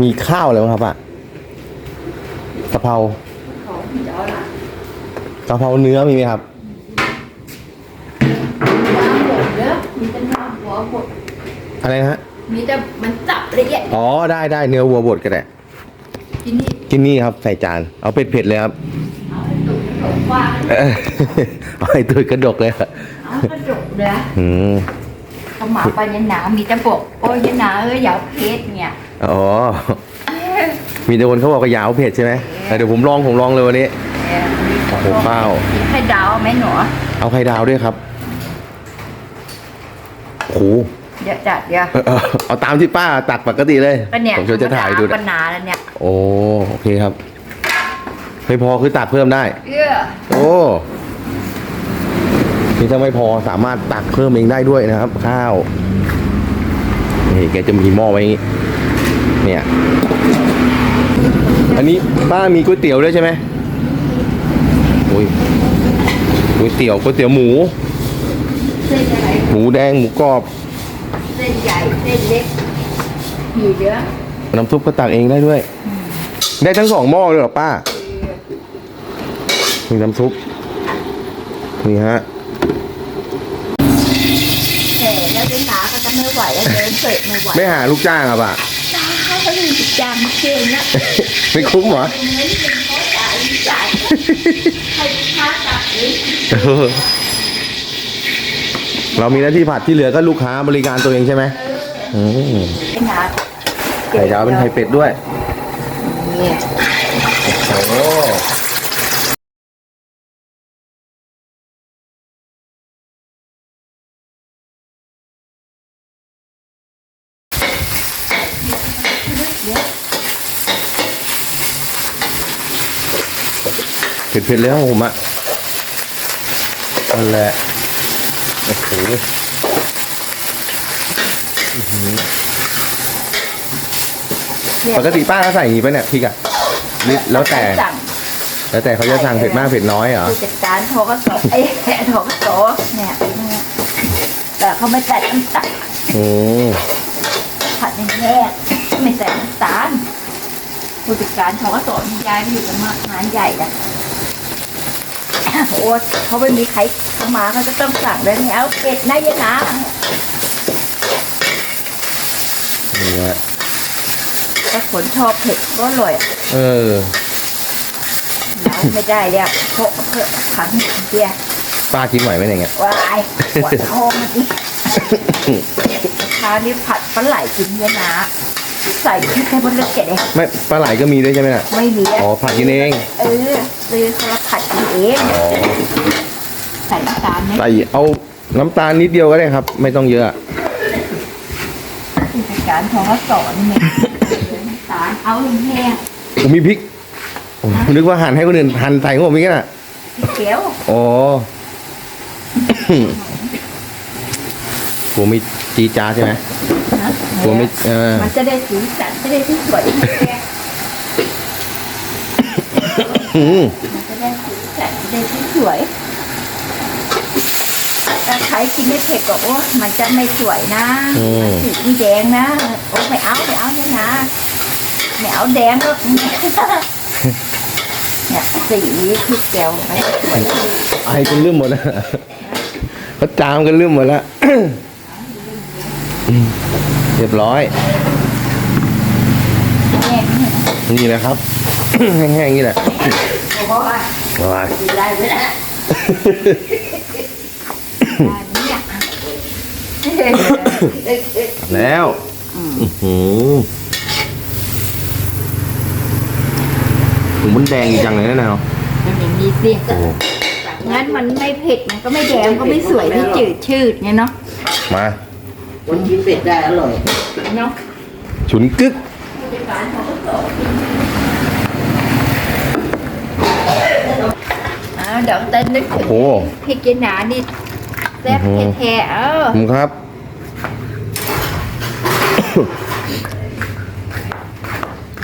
มีข้าวอะไรบ้างครับอะกะเพราของเจ้าล่ะกะเพราเนื้อมีไหมครับ น้ำบดเด้อมีแต่น้ำหัวบดอะไรนะฮะ มีแต่มันจับละเอียดอ๋อได้ได้เนื้อวัวบดก็ได้ทีนี้กินนี่ครับใส่จาน เอาเผ็ดๆเลยครับ เอาไอ้ตุ่มกระดกว่าเออเอาไอ้ตัวกระดกเลยอะเอากระดกเลยอืม เขามาไปยันหนามีแต่บอกโอ้ยยันหนาเอ้ยอย่าเอาเพชรเนี่ย อ๋อ มีแต่คนเขาบอกว่ายาวเผ็ดใช่ไหมแต่เดี๋ยวผมลองผมลองเลยวันนี้เออโอ้โหข้าวมีไข่ดาวไหมหนูเอาไข่ดาวด้วยครับโอ้โหเดี๋ยวจัดเดี๋ยวเออเออเอาตามที่ป้าตักปกติเลยก็เนี่ยผมช่วยจะถ่ายดูปันะญหาแล้วเนี่ยโอ้โอเคครับไม่พอคือตักเพิ่มได้ เอื้อโอ้นี่ถ้าไม่พอสามารถตักเพิ่มเองได้ด้วยนะครับ ข้าวนี่แกจะมีหม้อไว้อย่างงี้ เนี่ย อันนี้ป้ามีก๋วยเตี๋ยวด้วยใช่ไหมโอ้ยก๋วยเตี๋ยวก๋วยเตี๋ยวหมู เส้นอะไรหมูแดงหมูกรอบ เส้นใหญ่เส้นเล็กมีเยอะน้ำซุปก็ตักเองได้ด้วย ได้ทั้งสองหม้อเลยเหรอป้ามีน้ำซุป นี่ฮะ แต่แล้วยันหนาก็จะไม่ไหวแล้วเดินเสร็จไม่ไหว ไม่หาลูกจ้างอะป้า เขาก็มีจิตจำเก่งนะไม่คุ้มเหรอเงินเป็นเขาจ่ายจ่ายให้ลูกค้าตัดเองเอเรามีหน้าที่ผัดที่เหลือก็ลูกค้าบริการตัวเองใช่ไหมไอ้หนาไข่ดาวเป็นไข่เป็ดด้วยเนี่ ยโอ้เผ็ดๆแล้วผมอะนั่นแหละโอ้โหอื้อหือปกติป้าเขาใส่อย่างงี้ปะเนี่ยพริกอะหรือแล้วแต่ สั่งแล้วแต่เขาจะสั่งเผ็ดมากเผ็ดน้อยเหรอ ผู้จัดการโทรก็สอเอ้ยโทรก็โสเนี่ยเนี่ยแต่เขาไม่ใส่น้ำตาลอืมผัดในแยกไม่ใส่น้ำตาลผู้จัดการเขาก็สอนย้ายไปอยู่กับมางานใหญ่อะ โอ้เขาไม่มีใครเข้ามาเขาจะต้องสั่งเลยเนี่ยเอาเป็ดนะยะนะนี่ฮะถ้าคนชอบเผ็ดก็อร่อยอะเออเราไม่ได้แล้วเพราะเพราะขังเดียป้ากินไหวไหมเนี่ยไงวายปวดท้องมันอีกคราวนี้ผัดปลาไหลกินเยอะนะ ใส่พริกให้บนเลือดเกล็ดเลยไม่ปลาไหลก็มีด้วยใช่ไหมน่ะไม่มีะอ๋อผัดกินเองเออซื้อเขาผัดกินเองอ๋อใส่น้ำตาลไหมใส่เอาน้ำตาลนิดเดียวก็ได้ครับ ไม่ต้องเยอะผู้จัดการเขาก็สอนเนี่ยน้ำตาลเอาแห้งผมมีพริกผมนึกว่าหั่นให้คนอื่นหั่นใส่ของผมอีกน่ะเขียวอ๋อ ผมมีจีดจาดใช่ไหมนะ ผมไม่เออ มันจะได้สีสันจะได้ที่สวยที่แกอืมมันจะได้สีสันจะได้ที่สวยถ้าใครกินไม่เผ็ดก็โอ้มันจะไม่สวยนะมันสีไม่แดงนะโอ้ไม่เอาไม่เอาเนี่ยนะไม่เอาแดงก็เนี่ยสีที่แก้วไม่สวยไอกันลืมหมดแล้วเขาจามกันลืมหมดแล้วอืม เรียบร้อยแห้งเนี่ยนี่แหละครับ แห้งๆนี่แหละเพราะว่าว้ายกินได้ไม่ได้เนี่ยแล้วอื้อหือผมมันแดงจังเลยนะแนวมันอย่างนี้สิโอ้งั้นมันไม่เผ็ดมันก็ไม่แดงก็ไม่สวยที่จืดชืดเนี่ยเนาะมา คนกินเป็ดได้อร่อย เนาะฉุนกึกอ่าเดี๋ยวเต้นนึกถึงโอ้ พริกยีหนานี่แซ่บแท้ๆเออผมครับ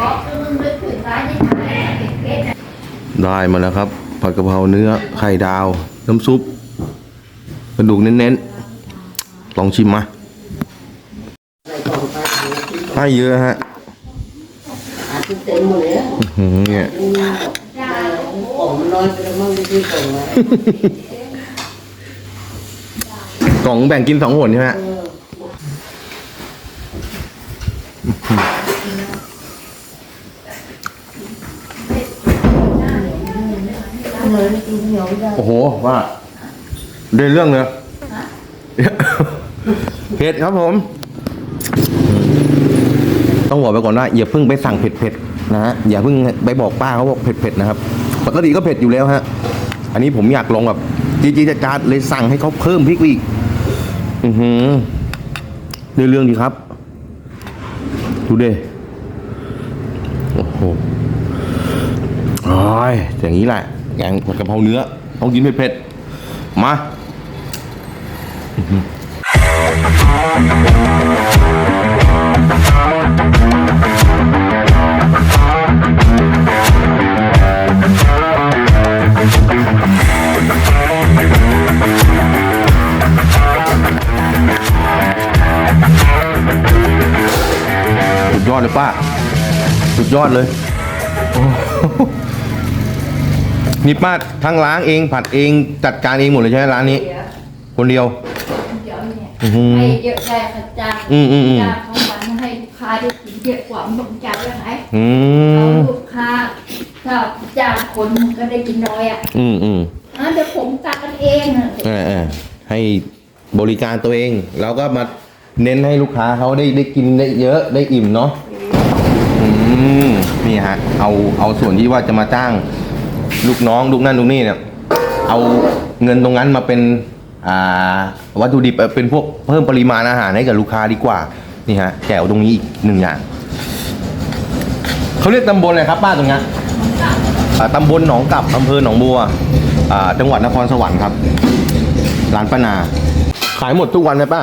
บอกมึงนึกถึงร้านที่ทำให้เผ็ดๆนะได้มาแล้วครับ ผัดกะเพราเนื้อ ไข่ดาว น้ำซุป กระดูกเน้นๆ ลองชิมมาใส่กล่องไปให้เยอะฮะกินเต็มหมดเลยอะอื้อหือเนี่ยของมันน้อยไปแล้วมั้งที่ที่ของนะกล่องแบ่งกินสองหนใช่ไหมฮะเออเลยไม่กินเหนียวไม่ได้โอ้โห ว่าเดินเรื่องเลยเผ็ดครับผม ต้องบอกไปก่อนว่าอย่าเพิ่งไปสั่งเผ็ดๆนะฮะอย่าเพิ่งไปบอกป้าเขาบอกเผ็ดๆนะครับปกติก็เผ็ดอยู่แล้วฮะอันนี้ผมอยากลองแบบจีจีจัดๆเลยสั่งให้เขาเพิ่มพริกอีก อือหือเรื่องเรื่องดีครับ ดูเด้โอ้โหอ้ยอย่างนี้แหละแกงผัดกะเพราเนื้อต้องกินเผ็ดๆมา ดยอดเลยป้า สุดยอดเลยโอ้โหนี่ป้าทั้งล้างเองผัดเองจัดการเองหมดเลยใช่ไหมร้านนี้เดี๋ยวคนเดียว เดี๋ยวเนี่ยอื้อหือ ให้เยอะได้ขจ้างอืมอืมอืมจ้างของมันให้ลูกค้าได้กินเยอะกว่ามันต้องจ่ายยังไงอืเอามลูกค้าถ้าจ้างคนก็ได้กินน้อยอะอืมอืมอะเดี๋ยวผมตักกันเองอะเออเออให้บริการตัวเอง แล้วก็มาเน้นให้ลูกค้าเขาได้ได้กินได้เยอะได้อิ่มเนาะอื มนี่ฮะ เอาเอาส่วนที่ว่าจะมาจ้างลูกน้องลูกนั่นลูกนี่เนี่ย เอาเงินตรงนั้นมาเป็นอ่าวัตถุดิบเอ่อเป็นพวกเพิ่มปริมาณอาหารให้กับลูกค้าดีกว่า นี่ฮะแจวตรงนี้อีกหนึ่งอย่างเขาเรียกตำบลอะไรครับป้าตรงเนี้ยอ่าตำบลหนองกับอำเภอหนองบัวอ่าจังหวัดนครสวรรค์ครับ ร้านป้านา ขายหมดทุกวันไหมป้า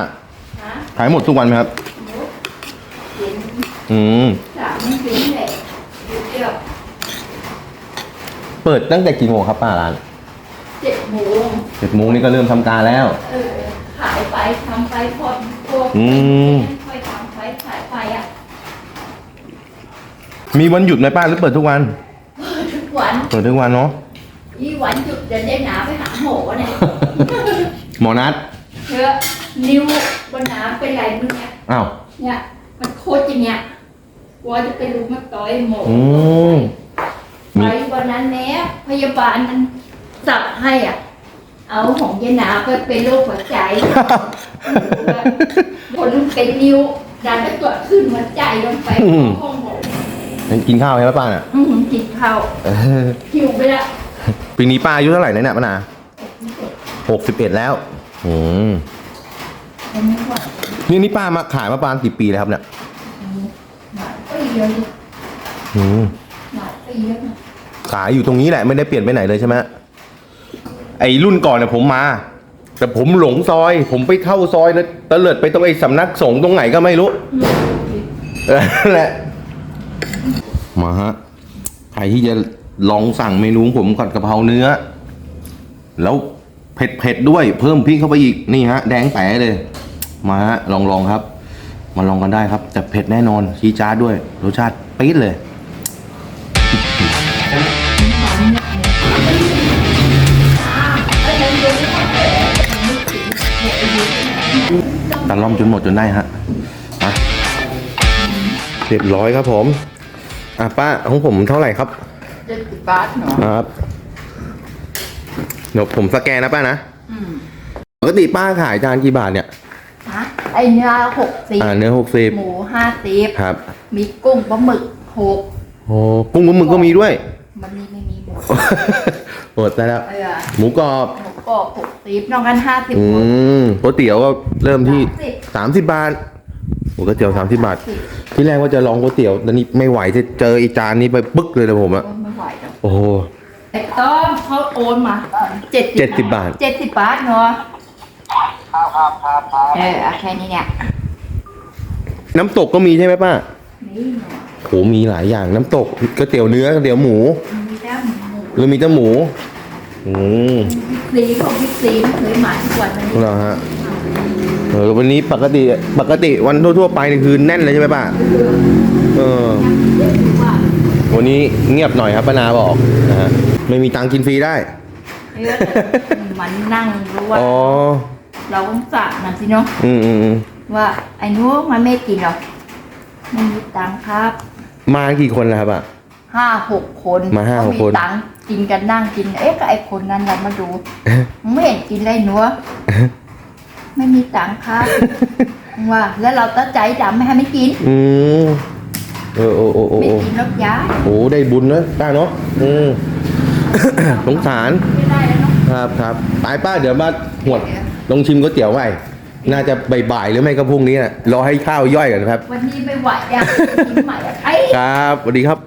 ฮะขายหมดทุกวันไหมครับเห็นอืม สามไม่เป็นแหละเดี๋ยว เปิดตั้งแต่กี่โมงครับป้าร้านเจ็ดโมงเจ็ดโมงนี่ก็เริ่มทำการแล้ว เออขายไปทำไปพอพออืม ค่อยทำไปขายไปอะมีวันหยุดไหมป้าหรือเปิดทุกวันทุกวันเปิดทุกวันเนาะ ยี่วันหยุดจะได้หนาไปหาหมอเนี่ย หมอนัดเชื้อนิ้วบนหนาเป็นไรมึงเนี่ยอ้าว เนี่ย มันโคตรอย่างเงี้ยกลัวจะเป็นลูกมะต้อยหมออืม ไปวันนั้นแม้พยาบาลมันสับให้อะ เอาของยายหนาไปเป็นโรคหัวใจผลเป็นนิ้วดันไปตรวจขึ้นหัวใจลงไปห้องหมอยังกินข้าวใช่ไหมป้าเนี่ยอืมกินข้าวเออหิวไปละปีนี้ป้าอายุเท่าไหร่นะเนี่ยป้านาหกสิบเอ็ดแล้วอืมยังไม่ไหวนี่นี่ป้ามาขายมาประมาณกี่ปีแล้วครับเนี่ยหลายปีแล้วอืมหลายปีแล้วนะ ขายอยู่ตรงนี้แหละไม่ได้เปลี่ยนไปไหนเลยใช่ไหมไอ้รุ่นก่อนเนี่ยผมมา แต่ผมหลงซอย ผมไปเข้าซอยแล้วตะเลิดไปตรงไอ้สำนักสงฆ์ตรงไหนก็ไม่รู้นั่นแหละมาฮะใครที่จะลองสั่งเมนูผมผัดกะเพราเนื้อ แล้วเผ็ดเผ็ดด้วย เพิ่มพริกเข้าไปอีกนี่ฮะ แดงแป๋เลย มาฮะลองลองครับ มาลองกันได้ครับ แต่เผ็ดแน่นอนชี้จ้าดด้วยรสชาติปี๊ดเลย อมจนหมดจนได้ฮะมาเรียบร้อยครับผมอะป้าของผมเท่าไหร่ครับเจ็ดสิบบาทเนาะครับเดี๋ยวผมสแกนนะป้านะอืมปกติป้าขายจานกี่บาทเนี่ยฮะไอเนื้อหกสิบอ่าเนื้อหกสิบหมูห้าสิบครับ มีกุ้งปลาหมึกหกโอ้กุ้งกับหมึกก็มีด้วย มันนี่ไม่มีหมูหมดแล้วเออหมูกรอบหมู กรอบหกสิบนอกกันห้าสิบอืหมดมก๋วยเตี๋ยวก็เริ่มที่30สามสิบบาทโอ้ก๋วยเตี๋ยวสามสิบบาทที่แรกว่าจะลองก๋วยเตี๋ยวแต่นี่ไม่ไหวจะเจออีจานนี้ไปปึ๊กเลยนะผมอะก็ไม่ไหวแล้วโอ้โหแต่ต้อมเขาโอนมาเจ็ด70บาท เจ็ดสิบบาทเนาะเออเอาแค่นี้เนี่ยน้ำตกก็มีใช่ไหมป้านี่เนาะโหมีหลายอย่างน้ำตกก๋วยเตี๋ยวเนื้อก๋วยเตี๋ยวหมูมีแต่หมูหรือมีแต่หมู อืมซีของพี่ซีไม่เคยมาทุกวันวันนี้เหรอฮะเออวันนี้ปกติปกติวันทั่วๆไปนี่คือแน่นเลยใช่ไหมป้าเออเดี๋ยวดูว่าวันนี้เงียบหน่อยครับป้านาบอกนะฮะไม่มีตังค์กินฟรีได้เออมันนั่งรู้ว่า อ๋อ เราต้องสั่งนะสิเนาะอืมอืมอืมว่าไอ้หนู้มันไม่กินหรอกไม่มีตังค์ครับ มากี่คนแล้วครับอะ ห้าหกคนมาห้าหกเขคนตังค์กินกันนั่งกิน เอ๊ะก็ไอ้คนนั้นเรามาดูมึงไม่เห็นกินเลยหนัวไม่มีตังค์ครับว่า แล้วเราตั้งใจดำไม่ให้ไม่กิน อืมเออโอ้โอ้โอ้ไม่โอ้กินแล้วย้ายโหได้บุญนะป้าเนาะอืม สงสาร ไม่ได้แล้วเนาะ ครับครับไปป้าเดี๋ยวมาหวดลองชิมก๋วยเตี๋ยวไว้น่าจะบ่ายๆหรือไม่ก็พรุ่งนี้นะรอให้ข้าวย่อยก่อนครับ วันนี้ไม่ไหวอะกินใหม่อะไอ้ ครับสวัสดีครับ